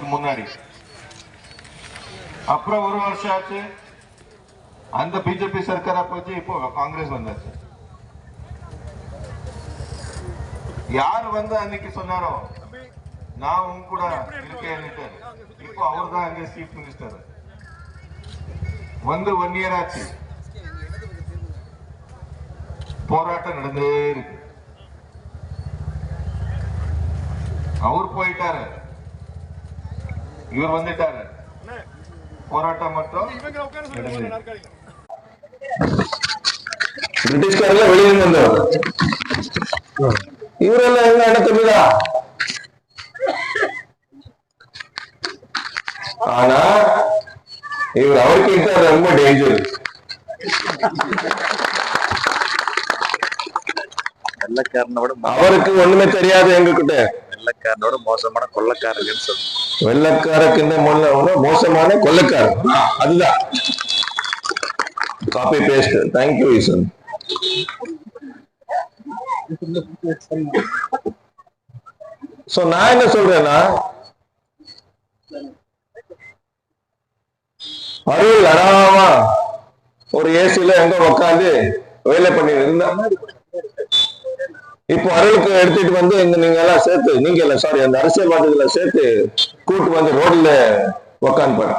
வருஷத்துக்கு முன்னாடி. அப்புறம் ஒரு வருஷம் ஆச்சு. அந்த பிஜேபி சர்க்காரா போச்சு இப்போ காங்கிரஸ் வந்தாச்சு. யார் வந்து அன்னைக்கு சொன்னாரோ நான் உங்க கூட இருக்கேன்னுட்டு இப்போ அவர் தான் அங்க சீஃப் மினிஸ்டர் வந்து ஒன் இயர் ஆச்சு. போராட்டம் நடந்தே இருக்கு. அவர் போயிட்டாரு. இவர் வந்துட்டாரு. போராட்டம் மட்டும் நடந்தது. பிரிட்டிஷ்காரங்க வெளியில வந்தவர் இவரெல்லாம் எங்க தம்பிதா ஆனா இவர் அவருக்கு இருக்காது ரொம்ப டேஞ்சர் வெள்ளக்காரனோட அவருக்கு ஒண்ணுமே தெரியாது எங்க கிட்ட வெள்ளக்காரனோட மோசமான கொள்ளக்காரங்கன்னு சொல்லு வெள்ளக்காரக்கு என்ன முன்ன மோசமான கொள்ளக்காரர். அதுதான். காப்பி பேஸ்ட் தேங்க்யூ ஈசன் சோ நான் என்ன சொல்றேன்னா அருள் அடாமா ஒரு ஏசில எங்க உட்காந்து வேலை பண்ணி இருந்தா? இப்போ அருளுக்கு எடுத்துட்டு வந்து எங்க நீங்க எல்லாம் சேர்த்து நீங்க இல்ல சாரி அந்த அரசியல்வாதிகளை சேர்த்து கூட்டு வந்து ரோட்ல உக்காந்து பாரு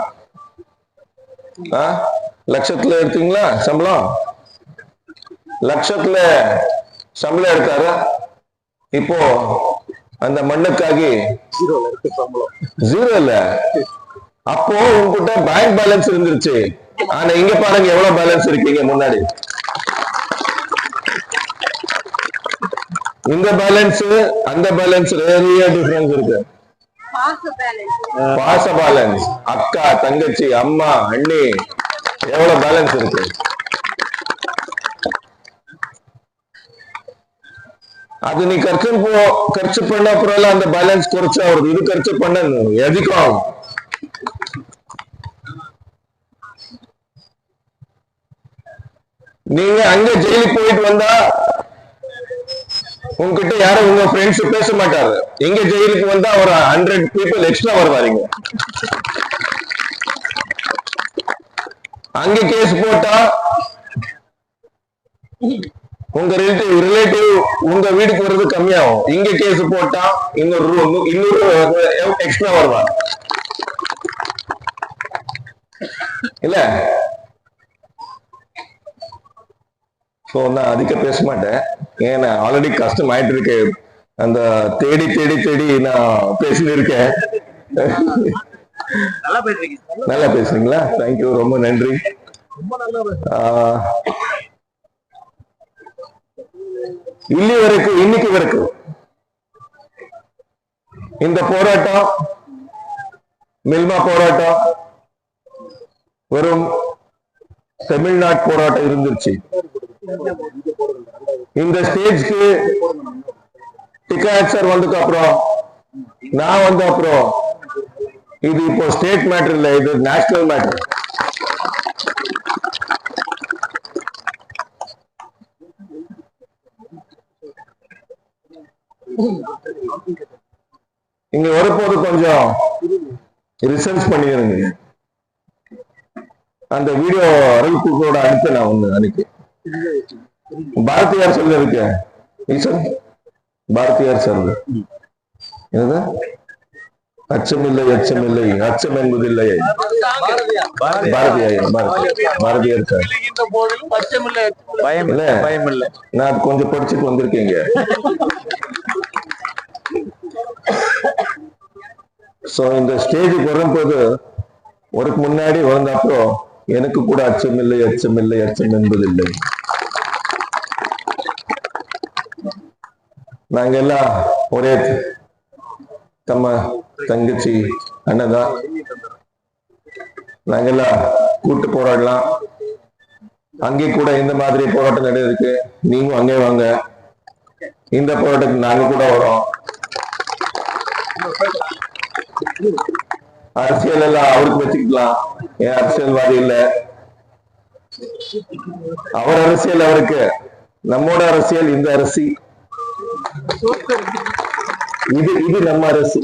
ஆ? லட்சத்துல எடுத்தீங்களா சம்பளம்? லட்சத்துல சம்பளம் எடுத்தாரு? இப்போ அந்த மண்ணுக்காகி ஜீரோ இல்ல அப்போ உங்ககிட்ட பேங்க் பேலன்ஸ் இருந்துருச்சு. ஆனா இங்க பாருங்க எவ்வளவு பேலன்ஸ் இருக்கீங்க முன்னாடி. இந்த பேலன்ஸ் அந்த பேலன்ஸ் நிறைய டிஃபரன்ஸ் இருக்கு. பாச பேலன்ஸ் அக்கா தங்கச்சி அம்மா அண்ணி எவ்வளவு பேலன்ஸ் இருக்கு? அது நீ கர்ச்சு போ கர்ச்சு பண்ண அப்புறம் அந்த பேலன்ஸ் குறைச்சா வருது இது கர்ச்சு பண்ண எதுக்கும் நீங்க அங்க ஜெயிலுக்கு போயிட்டு வந்தா உங்ககிட்ட யாரும் உங்க ஃப்ரெண்ட்ஸ் பேச மாட்டாரு எங்க ஜெயிலுக்கு வந்தா ஒரு ஹண்ட்ரட் பீப்புள் எக்ஸ்ட்ரா வருவாருங்க. அங்க கேஸ் போட்டா உங்க ரிலேட்டிவ் ரிலேட்டிவ் உங்க வீட்டுக்கு வர்றது கம்மியாகும். இங்க கேஸ் போட்டா இன்னொரு ரூம் இன்னொரு எக்ஸ்ட்ரா வருவார் இல்ல? ஸோ நான் அதிக பேச மாட்டேன். ஏன்னா ஆல்ரெடி கஷ்டம் ஆயிட்டு இருக்கு அந்த தேடி தேடி தேடி நான் பேசிட்டு இருக்கேன் நல்லா பேசுறீங்களா? தேங்க்யூ ரொம்ப நன்றி. இல்லி வரைக்கும் இன்னைக்கு வரைக்கும் இந்த போராட்டம் மில்மா போராட்டம் வெறும் தமிழ்நாட்டு போராட்டம் இருந்துருச்சு. இந்த ஸ்டேஜ்க்கு டிகாட் சார் வந்ததுக்கு அப்புறம் நான் வந்த அப்புறம் இது இப்போ ஸ்டேட் மேட்டர் இல்ல இது நேஷனல் மேட்டர் இங்க வரப்போது கொஞ்சம் ரிசர்ச் பண்ணிருங்க. அந்த வீடியோ அருள் கூட அனுப்ப நான் ஒண்ணு அன்னைக்கு பாரதியார் சொல்ல இருக்க. பாரதியார் சொல்ல என்னது? அச்சமில்லை அச்சமில்லை. அச்சம் என்பதில்லை. பாரதியார் பாரதி- பாரதியார் பயம் இல்ல. நான் கொஞ்சம் படிச்சுட்டு வந்திருக்கீங்க. சோ இந்த ஸ்டேஜுக்கு வரும்போது ஒரு முன்னாடி வந்தப்போ எனக்கு கூட அச்சமில்லை அச்சமில்லை அச்சம் என்பதில்லை. நாங்க எல்லாம் ஒரே தம்ம தங்கச்சி அண்ணதான் நாங்கெல்லாம் கூட்டு போராடலாம். அங்கே கூட இந்த மாதிரி போராட்டம் நடந்திருக்கு. நீங்களும் அங்கே வாங்க. இந்த போராட்டத்துக்கு நாங்க கூட வரோம். அரசியல் எல்லாம் அவருக்கு வச்சுக்கலாம் ஏன் அரசியல்வாதி இல்ல. அவர் அரசியல் அவருக்கு. நம்மோட அரசியல் இந்த அரசி. இது இது நம்ம அரசு.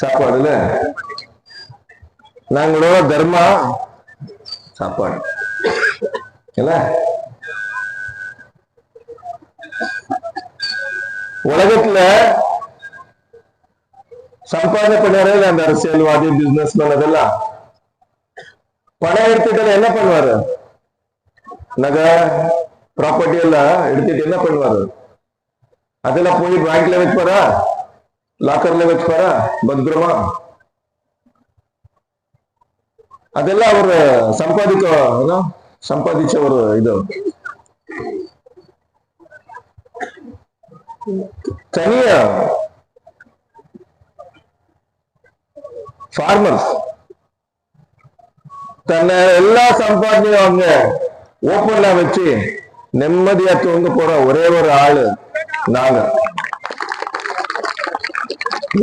சாப்பாடுல? நாங்களோட தர்மா சாப்பாடு. உலகத்துல சம்பாதனை பண்ணாரு அந்த அரசியல்வாதி பிசினஸ் அதெல்லாம்? பணம் எடுத்துக்கிட்ட என்ன பண்ணுவாரு? நகை ப்ராப்பர்ட்டி எல்லாம் எடுத்துட்டு என்ன பண்ணுவாரு? அதெல்லாம் போய் பேங்க்ல வைப்பாரா லாக்கர்ல வச்சுப்பாரா? பத்திரமா? அதெல்லாம் அவர் சம்பாதிக்க சம்பாதிச்ச ஒரு இது. தனியா? ஃபார்மர்ஸ் தன்னை எல்லா சம்பாதியும் அவங்க ஓப்பன்ல வச்சு நிம்மதியா தூங்க போற ஒரே ஒரு ஆளு நாங்க.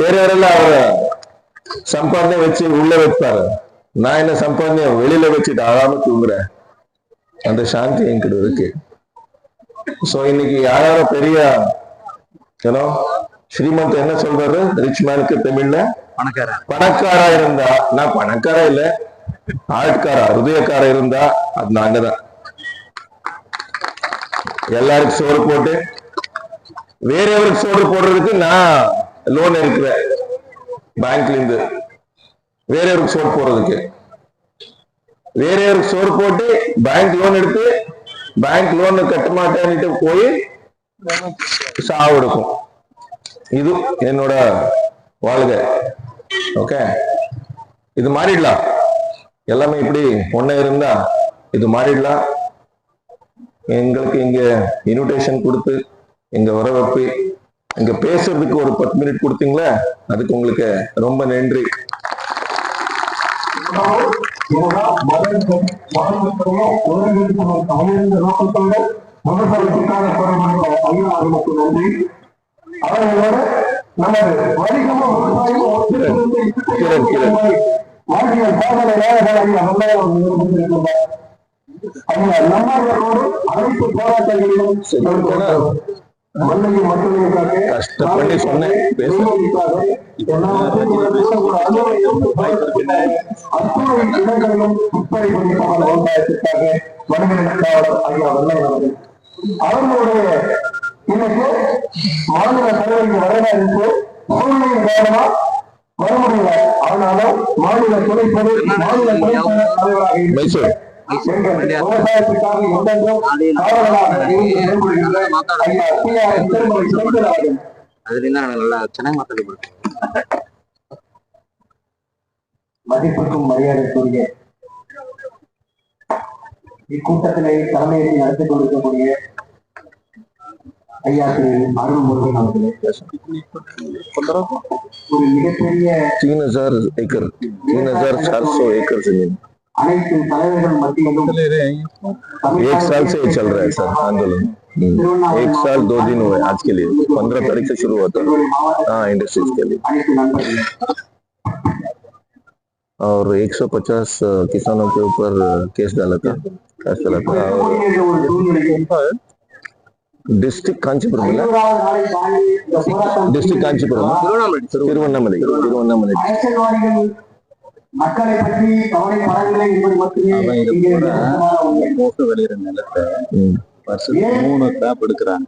வேற யாரெல்லாம் அவர சம்பாதனை வச்சு உள்ள வைப்பாரு? நான் என்ன சம்பாதனையும் வெளியில வச்சுட்டு ஆறாம தூங்குறேன்? அந்த சாந்தி என்கிட்ட இருக்கு. சோ இன்னைக்கு யாரார பெரிய ஏனோ ஸ்ரீமந்த் என்ன சொல்றாரு? ரிச் மேனுக்கு தமிழ்ல பணக்காரா இருந்தா நான் பணக்கார இல்ல ஆட்காரா ஹிருதயக்கார இருந்தா அது நாங்க தான் எல்லாருக்கும் சோறு போட்டு வேற எவருக்கு சோறு போடுறதுக்கு நான் லோன் இருக்கிறேன் பேங்க்ல இருந்து. வேறவருக்கு சோறு போடுறதுக்கு? வேறவருக்கு சோறு போட்டு பேங்க் லோன் எடுத்து பேங்க் லோன் கட்ட மாட்டேன்னுட்டு போய் சாவு எடுக்கும் இது என்னோட வாழ்க்கை. ஓகே இது மாறிடலாம். எல்லாமே இப்படி ஒண்ணே இருந்தா இது மாறிடலாம். எங்களுக்கு இங்க இன்விடேஷன் கொடுத்து இங்க வர வைப்பு இங்க பேசுறதுக்கு ஒரு பத்து மினிட் கொடுத்தீங்களா? அதுக்கு உங்களுக்கு ரொம்ப நன்றி. அவர்களோடு நமது வணிகமும் விவசாயமும் ஒத்துழைத்து வாழ்க்கையில் சாதனை ஐயா அனைத்து போராட்டங்களிலும் மண்ணையும் மக்களுக்காக கஷ்டப்பட்டு சொன்னேன். அத்துணை இடங்களிலும் துப்பறை குறிப்பாக விவசாயத்திற்காக மனிதனுக்கு காவலர் ஐயா வெள்ளை அவர்கள். அவர்களுடைய இன்னைக்கு மாநில தலைவருக்கு வரவேற்பு சூழ்நிலையின் காரணமா? வர முடியல ஆனாலும் மாநில துணை பொது மாநில துணை தலைவராக விவசாயத்துக்காக என்றென்றும் மதிப்புக்கும் மரியாதைக்குரிய இக்கூட்டத்திலே தலைமையை நடத்தி கொடுக்கக்கூடிய ஐயா திரு அருள் முருகன் அவர்களே ஒரு மிகப்பெரிய तीन हजार एकड़ तीन हजार चार सौ एकड़ एक साल से चल रहा है सर आंदोलन। एक साल दो दिन हुए आज के लिए। पंद्रह तारीख से शुरू होता है। हाँ इंडस्ट्रीज़ के लिए। और 150 किसानों के ऊपर केस डाला था। केस डाला था? और डिस्ट्रिक्ट कांचीपुरम डिस्ट्रिक्ट कांचीपुरम। तिरुवन्नामலை तिरुवन्नामலை மக்களை பற்றி கவலைப்படவில்லை என்பது மட்டுமே மூணு எடுக்கிறாங்க.